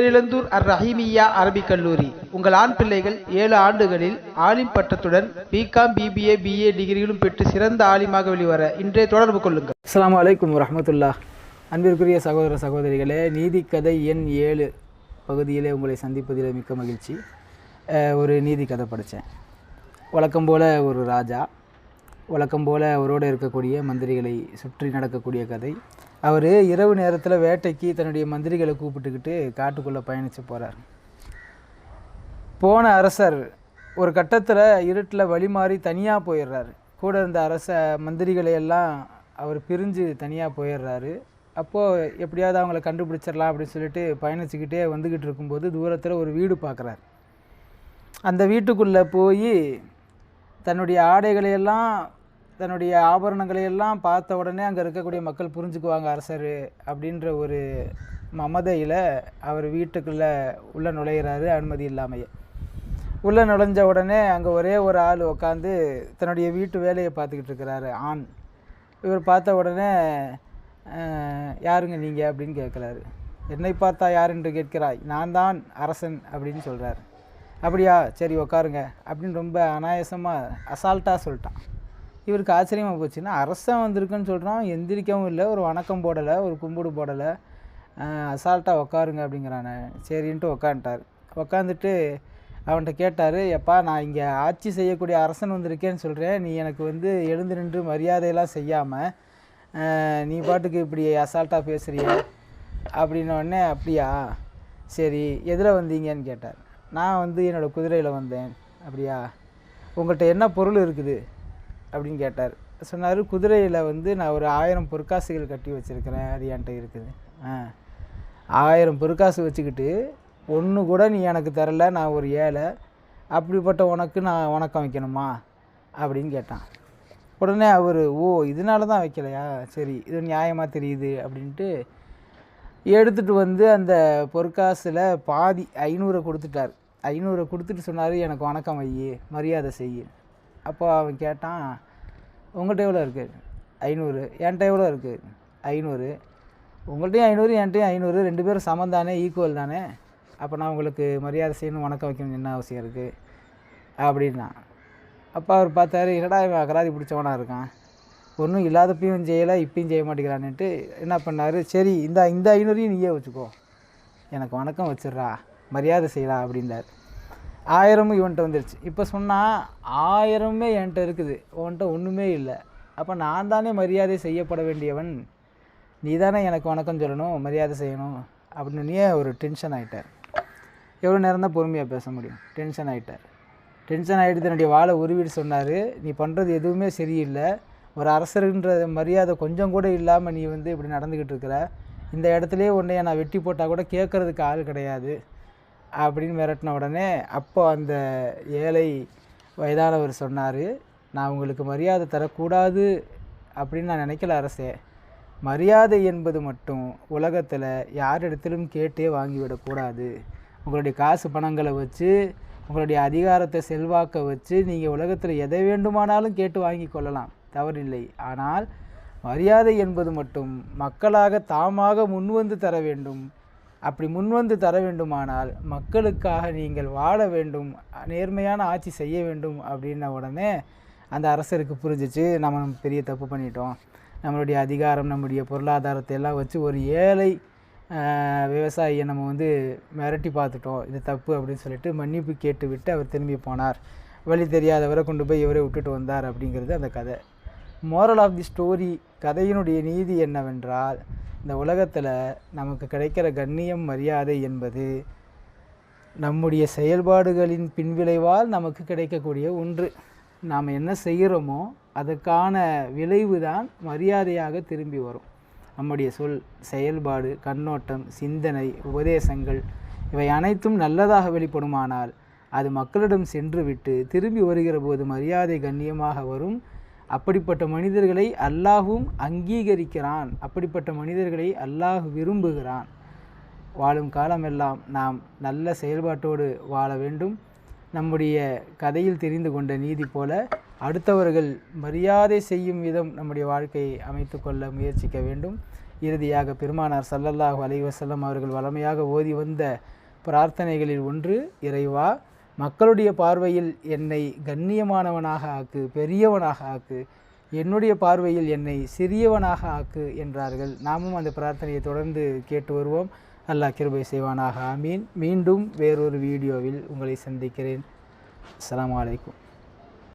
பேரிழந்தூர் அர் ரஹீமியா அரபிக் கல்லூரி. உங்கள் ஆண் பிள்ளைகள் ஏழு ஆண்டுகளில் ஆலிம் பட்டத்துடன் பிகாம் பிபிஏ பிஏ டிகிரிகளும் பெற்று சிறந்த ஆலிமாக வெளிவர இன்றைய தொடர்பு கொள்ளுங்கள். அஸ்லாம் அலைக்கும் வரஹ்மத்துல்லா. அன்பிற்குரிய சகோதர சகோதரிகளே நீதிக்கதை எண் ஏழு பகுதியிலே உங்களை சந்திப்பதில் மிக்க மகிழ்ச்சி. ஒரு நீதி கதை படித்தேன். வழக்கம் போல் ஒரு ராஜா வழக்கம் போல் அவரோடு இருக்கக்கூடிய மந்திரிகளை சுற்றி நடக்கக்கூடிய கதை. அவர் இரவு நேரத்தில் வேட்டைக்கு தன்னுடைய மந்திரிகளை கூப்பிட்டுக்கிட்டு காட்டுக்குள்ளே பயணித்து போகிறார் போன அரசர் ஒரு கட்டத்தில் இருட்டில் வழி மாறி தனியாக போயிடுறாரு. கூட இருந்த அரச மந்திரிகளை எல்லாம் அவர் பிரிஞ்சு தனியாக போயிடுறாரு. அப்போது எப்படியாவது அவங்கள கண்டுபிடிச்சிடலாம் அப்படின்னு சொல்லிட்டு பயணிச்சுக்கிட்டே வந்துக்கிட்டு இருக்கும்போது தூரத்தில் ஒரு வீடு பார்க்குறாரு அந்த வீட்டுக்குள்ளே போய் தன்னுடைய ஆடைகளையெல்லாம் தன்னுடைய ஆபரணங்களை எல்லாம் பார்த்த உடனே அங்கே இருக்கக்கூடிய மக்கள் புரிஞ்சுக்குவாங்க அரசர் அப்படின்ற ஒரு மமதையில் அவர் வீட்டுக்குள்ளே உள்ளே நுழையிறாரு அனுமதி இல்லாமையே. உள்ளே நுழைஞ்ச உடனே அங்கே ஒரே ஒரு ஆள் உட்காந்து தன்னுடைய வீட்டு வேலையை பார்த்துக்கிட்டு இருக்கிறாரு ஆண். இவர் பார்த்த உடனே யாருங்க நீங்கள் அப்படின்னு கேட்குறாரு. என்னை பார்த்தா யார் என்று கேட்கிறாய்? நான் தான் அரசன் அப்படின்னு சொல்கிறார் அப்படியா? சரி உக்காருங்க அப்படின்னு ரொம்ப அனாயசமாக அசால்ட்டாக சொல்லிட்டான். இவருக்கு ஆச்சரியமாக போச்சுன்னா அரசன் வந்திருக்குன்னு சொல்கிறான் எந்திரிக்கவும் இல்லை. ஒரு வணக்கம் போடலை. ஒரு கும்பிடு போடலை. அசால்ட்டாக உக்காருங்க அப்படிங்கிறானே. சரின்ட்டு உக்காந்துட்டார். உக்காந்துட்டு அவன்கிட்ட கேட்டார் எப்பா நான் இங்கே ஆட்சி செய்யக்கூடிய அரசன் வந்திருக்கேன்னு சொல்கிறேன் நீ எனக்கு வந்து எழுந்து நின்று மரியாதையெல்லாம் செய்யாமல் நீ பாட்டுக்கு இப்படி அசால்ட்டாக பேசுகிறிய அப்படின்னொடனே அப்படியா? சரி எதில் வந்தீங்கன்னு கேட்டார். நான் வந்து என்னோடய குதிரையில் வந்தேன். அப்படியா? உங்கள்கிட்ட என்ன பொருள் இருக்குது? அப்படின்னு கேட்டார். சொன்னார் குதிரையில் வந்து நான் ஒரு ஆயிரம் பொற்காசுகள் கட்டி வச்சுருக்கிறேன் அது என்கிட்ட இருக்குது. ஆ. ஆயிரம் பொற்காசு வச்சுக்கிட்டு ஒன்று கூட நீ எனக்கு தரல நான் ஒரு ஏழை அப்படிப்பட்ட உனக்கு நான் வணக்கம் வைக்கணுமா? அப்படின்னு கேட்டான். உடனே அவர் ஓ இதனால தான் வைக்கலையா? சரி இது நியாயமாக தெரியுது அப்படின்ட்டு எடுத்துகிட்டு வந்து அந்த பொற்காசில் பாதி ஐநூறை கொடுத்துட்டார். ஐநூறை கொடுத்துட்டு சொன்னார் எனக்கு வணக்கம் வை மரியாதை செய்யு. அப்போ அவன் கேட்டான் உங்கள்கிட்ட எவ்வளோ இருக்குது ஐநூறு என்கிட்ட எவ்வளோ இருக்குது ஐநூறு. உங்கள்கிட்டயும் ஐநூறு என்கிட்டையும் ஐநூறு ரெண்டு பேரும் சமம் தானே ஈக்குவல் தானே? அப்போ நான் உங்களுக்கு மரியாதை செய்யணும் வணக்கம் வைக்கணும் என்ன அவசியம் இருக்குது அப்படின்னா அப்போ அவர் பார்த்தாரு என்னடா இவன் அகராதி பிடிச்சவனாக இருக்கான்? ஒன்றும் இல்லாதப்பையும் செய்யலை இப்பயும் செய்ய மாட்டேங்கிறான்னுட்டு என்ன பண்ணார்? சரி இந்த இந்த ஐநூறையும் நீயே வச்சுக்கோ. எனக்கு வணக்கம் வச்சிடுறா மரியாதை செய்யலாம் அப்படின்றார். ஆயிரமும் இவன்கிட்ட வந்துருச்சு. இப்போ சொன்னால் ஆயிரமே என்கிட்ட இருக்குது. உன்கிட்ட ஒன்றுமே இல்லை. அப்போ நான் தானே மரியாதை செய்யப்பட வேண்டியவன்? நீ தானே எனக்கு வணக்கம் சொல்லணும் மரியாதை செய்யணும் அப்படின்னே ஒரு டென்ஷன் ஆகிட்டார் எவ்வளோ நேரம் தான் பொறுமையாக பேச முடியும்? டென்ஷன் ஆகிட்டார் டென்ஷன் ஆகிட்டு தன்னுடைய வாழை உருவிட்டு சொன்னார் நீ பண்ணுறது எதுவுமே சரியில்லை. ஒரு அரசருன்ற மரியாதை கொஞ்சம் கூட இல்லாமல் நீ வந்து இப்படி நடந்துக்கிட்டு இருக்கிற. இந்த இடத்துலேயே உன்னைய நான் வெட்டி போட்டால் கூட கேட்குறதுக்கு ஆள் கிடையாது. அப்படின்னு மிரட்டின உடனே அப்போ அந்த ஏழை வயதானவர் சொன்னார் நான் உங்களுக்கு மரியாதை தரக்கூடாது அப்படின்னு நான் நினைக்கல அரசே. மரியாதை என்பது மட்டும் உலகத்தில் யாரிடத்திலும் கேட்டே வாங்கிவிடக்கூடாது உங்களுடைய காசு பணங்களை வச்சு உங்களுடைய அதிகாரத்தை செல்வாக்க வச்சு நீங்கள் உலகத்தில் எதை வேண்டுமானாலும் கேட்டு வாங்கி கொள்ளலாம். தவறில்லை. ஆனால் மரியாதை என்பது மட்டும் மக்களாக தாமாக முன்வந்து தர வேண்டும். அப்படி முன்வந்து தர வேண்டுமானால் மக்களுக்காக நீங்கள் வாழ வேண்டும் நேர்மையான ஆட்சி செய்ய வேண்டும் அப்படின்ன உடனே அந்த அரசருக்கு புரிஞ்சிச்சு நம்ம பெரிய தப்பு பண்ணிட்டோம். நம்மளுடைய அதிகாரம் நம்முடைய பொருளாதாரத்தை எல்லாம் வச்சு ஒரு ஏழை விவசாயியை நம்ம வந்து மிரட்டி பார்த்துட்டோம். இது தப்பு அப்படின்னு சொல்லிட்டு மன்னிப்பு கேட்டு விட்டு அவர் திரும்பி போனார். வழி தெரியாதவரை கொண்டு போய் இவரை விட்டுட்டு வந்தார் அப்படிங்கிறது அந்த கதை. மோரல் ஆஃப் தி ஸ்டோரி கதையினுடைய நீதி என்னவென்றால் இந்த உலகத்தில் நமக்கு கிடைக்கிற கண்ணியம் மரியாதை என்பது நம்முடைய செயல்பாடுகளின் பின்விளைவால் நமக்கு கிடைக்கக்கூடிய ஒன்று. நாம் என்ன செய்கிறோமோ அதற்கான விளைவு தான் மரியாதையாக திரும்பி வரும். நம்முடைய சொல் செயல்பாடு கண்ணோட்டம் சிந்தனை உபதேசங்கள் இவை அனைத்தும் நல்லதாக வெளிப்படுமானால் அது மக்களிடம் சென்று விட்டு திரும்பி வருகிற போது மரியாதை கண்ணியமாக வரும். அப்படிப்பட்ட மனிதர்களை அல்லாஹும் அங்கீகரிக்கிறான். அப்படிப்பட்ட மனிதர்களை அல்லாஹ் விரும்புகிறான். வாழும் காலமெல்லாம் நாம் நல்ல செயல்பாட்டோடு வாழ வேண்டும். நம்முடைய கதையில் தெரிந்து கொண்ட நீதி போல அடுத்தவர்கள் மரியாதை செய்யும் விதம் நம்முடைய வாழ்க்கையை அமைத்து கொள்ள முயற்சிக்க வேண்டும். இறுதியாக பெருமானார் சல்லல்லாஹு அலைவசல்லம் அவர்கள் வளமையாக ஓதி வந்த பிரார்த்தனைகளில் ஒன்று இறைவா மக்களுடைய பார்வையில் என்னை கண்ணியமானவனாக ஆக்கு பெரியவனாக ஆக்கு என்னுடைய பார்வையில் என்னை சிறியவனாக ஆக்கு என்றார்கள். நாமும் அந்த பிரார்த்தனையை தொடர்ந்து கேட்டு வருவோம். அல்லாஹ் கிருபை செய்வானாக. ஆமீன். மீண்டும் வேறொரு வீடியோவில் உங்களை சந்திக்கிறேன். அலாம் அலைக்கும்.